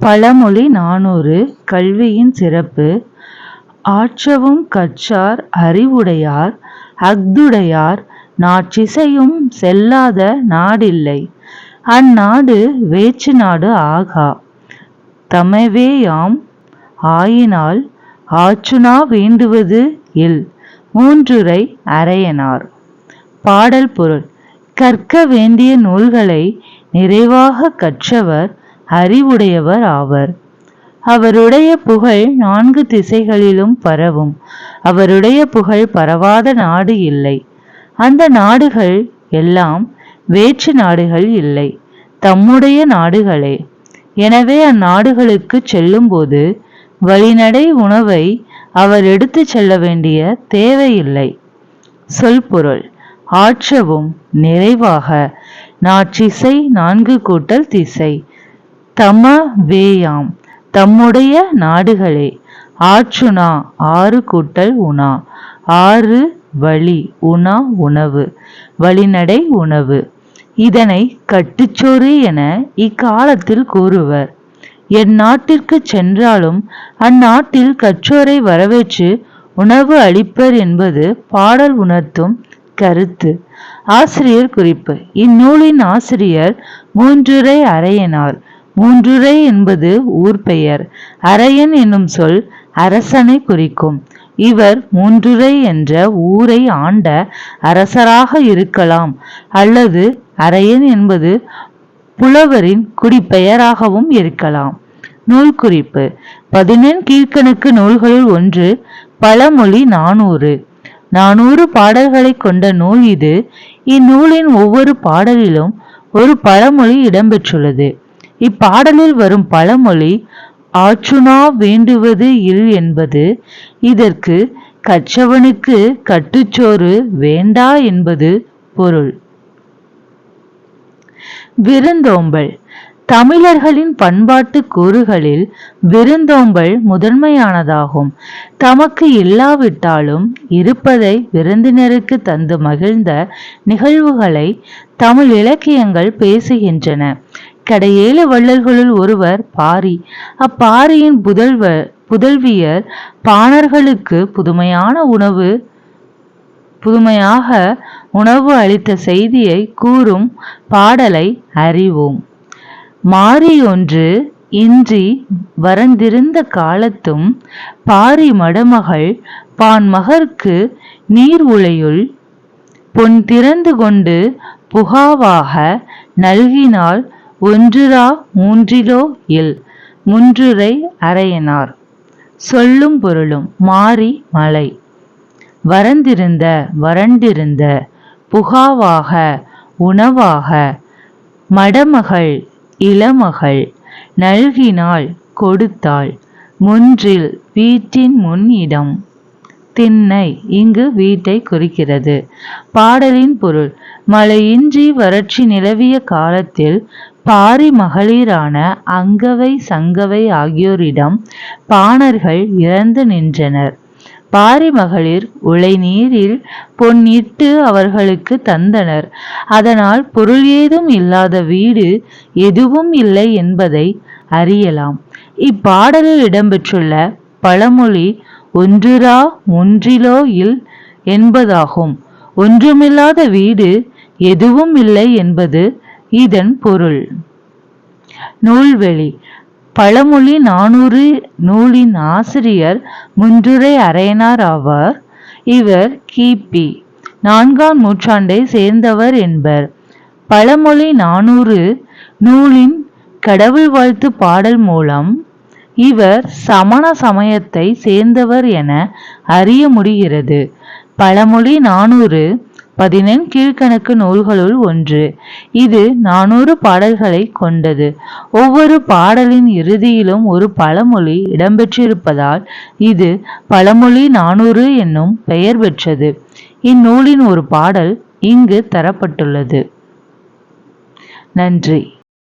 பழமொழி நானூறு கல்வியின் சிறப்பு. ஆற்றவும் கற்றார் அறிவுடையார் அஃதுடையார் நாற்றிசையும் செல்லாத நாடில்லை. அந்நாடு வேற்று நாடு ஆகா. தமவேயாம் ஆயினால் ஆச்சுனா வேண்டுவது இல். மூன்றுரை அரையனார் பாடல் பொருள். கற்க வேண்டிய நூல்களை நிறைவாக கற்றவர் அறிவுடையவர் ஆவர். அவருடைய புகழ் நான்கு திசைகளிலும் பரவும். அவருடைய புகழ் பரவாத நாடு இல்லை. அந்த நாடுகள் எல்லாம் வேற்று நாடுகள் இல்லை. தம்முடைய நாடுகளே. எனவே அந்நாடுகளுக்கு செல்லும்போது வழிநடை உணவை அவர் எடுத்து செல்ல வேண்டிய தேவையில்லை. சொல்பொருள் ஆற்றவும் நிறைவாக. நாற்றிசை நான்கு கூட்டல் திசை. தம வேயாம். தம்முடைய நாடுகளே ஆற்றுணா ஆறு கூட்டல் உணா. ஆறு வழி உணா உணவு. வழிநடை உணவு. இதனை கட்டுச்சோறு என இக்காலத்தில் கூறுவர். என் நாட்டிற்கு சென்றாலும் அந்நாட்டில் கற்றோரை வரவேற்று உணவு அளிப்பர் என்பது பாடல் உணர்த்தும் கருத்து. ஆசிரியர் குறிப்பு இந்நூலின் ஆசிரியர் மூன்றுரை அறையனார். மூன்றுரை என்பது ஊர் பெயர். அரையன் என்னும் சொல் அரசனை குறிக்கும். இவர் மூன்றுரை என்ற ஊரை ஆண்ட அரசராக இருக்கலாம். அல்லது அரையன் என்பது புலவரின் குடிப்பெயராகவும் இருக்கலாம். நூல் குறிப்பு. பதினெண் கீழ்கணக்கு நூல்களுள் ஒன்று பழமொழி நானூறு. நானூறு பாடல்களை கொண்ட நூல் இது. இந்நூலின் ஒவ்வொரு பாடலிலும் ஒரு பழமொழி இடம்பெற்றுள்ளது. இப்பாடலில் வரும் பழமொழி ஆற்றுணா வேண்டுவது இல் என்பது இதற்கு கற்றவனுக்கு கட்டுச்சோறு வேண்டா என்பது பொருள். விருந்தோம்பல். தமிழர்களின் பண்பாட்டு கூறுகளில் விருந்தோம்பல் முதன்மையானதாகும். தமக்கு இல்லாவிட்டாலும் இருப்பதை விருந்தினருக்கு தந்து மகிழ்ந்த நிகழ்வுகளை தமிழ் இலக்கியங்கள் பேசுகின்றன. கடையேழு வள்ளல்களுள் ஒருவர் பாரி. அப்பாரியின் புதல்வ புதல்வியர் பாணர்களுக்கு புதுமையான உணவு புதுமையாக உணவு அளித்த செய்தியை கூறும் பாடலை அறிவோம். மாறியொன்று இன்றி வரந்திருந்த காலத்தும் பாரி மடமகள் பான்மகற்கு நீர் உலையுள் பொன் திறந்து கொண்டு புகாவாக நல்கினால் ஒன்றுரா மூன்றிலோ இல் முன்றுரை அறையனார். சொல்லும் பொருளும் மாறி மலை வரந்திருந்த வறண்டிருந்த புகாவாக உணவாக மடமகள் இளமகள் நல்கினாள் கொடுத்தாள். முன்றில் வீட்டின் முன்னிடம் திண்ணை இங்கு வீட்டை குறிக்கிறது. பாடலின் பொருள் மழையின்றி வறட்சி நிலவிய காலத்தில் பாரி மகளிரான அங்கவை சங்கவை ஆகியோரிடம் பாணர்கள் இறந்து நின்றனர். பாரி மகளிர் உலை நீரில் பொன்னிட்டு அவர்களுக்கு தந்தனர். அதனால் பொருள் ஏதும் இல்லாத வீடு எதுவும் இல்லை என்பதை அறியலாம். இப்பாடலில் இடம்பெற்றுள்ள பழமொழி ஒன்றுரா ஒன்றிலோ இல் என்பதாகும். ஒன்றுமில்லாத வீடு எதுவும் இல்லை என்பது இதன் பொருள். நூல்வெளி. பழமொழி நானூறு நூலின் ஆசிரியர் முன்றுரை அரையனார் ஆவார். இவர் கிபி நான்காம் நூற்றாண்டை சேர்ந்தவர் என்பர். பழமொழி நானூறு நூலின் கடவுள் வாழ்த்து பாடல் மூலம் இவர் சமண சமயத்தை சேர்ந்தவர் என அறிய முடிகிறது. பழமொழி நானூறு பதினெண் கீழ்கணக்கு நூல்களுள் ஒன்று. இது நானூறு பாடல்களை கொண்டது. ஒவ்வொரு பாடலின் இறுதியிலும் ஒரு பழமொழி இடம்பெற்றிருப்பதால் இது பழமொழி நானூறு என்னும் பெயர் பெற்றது. இந்நூலின் ஒரு பாடல் இங்கு தரப்பட்டுள்ளது. நன்றி.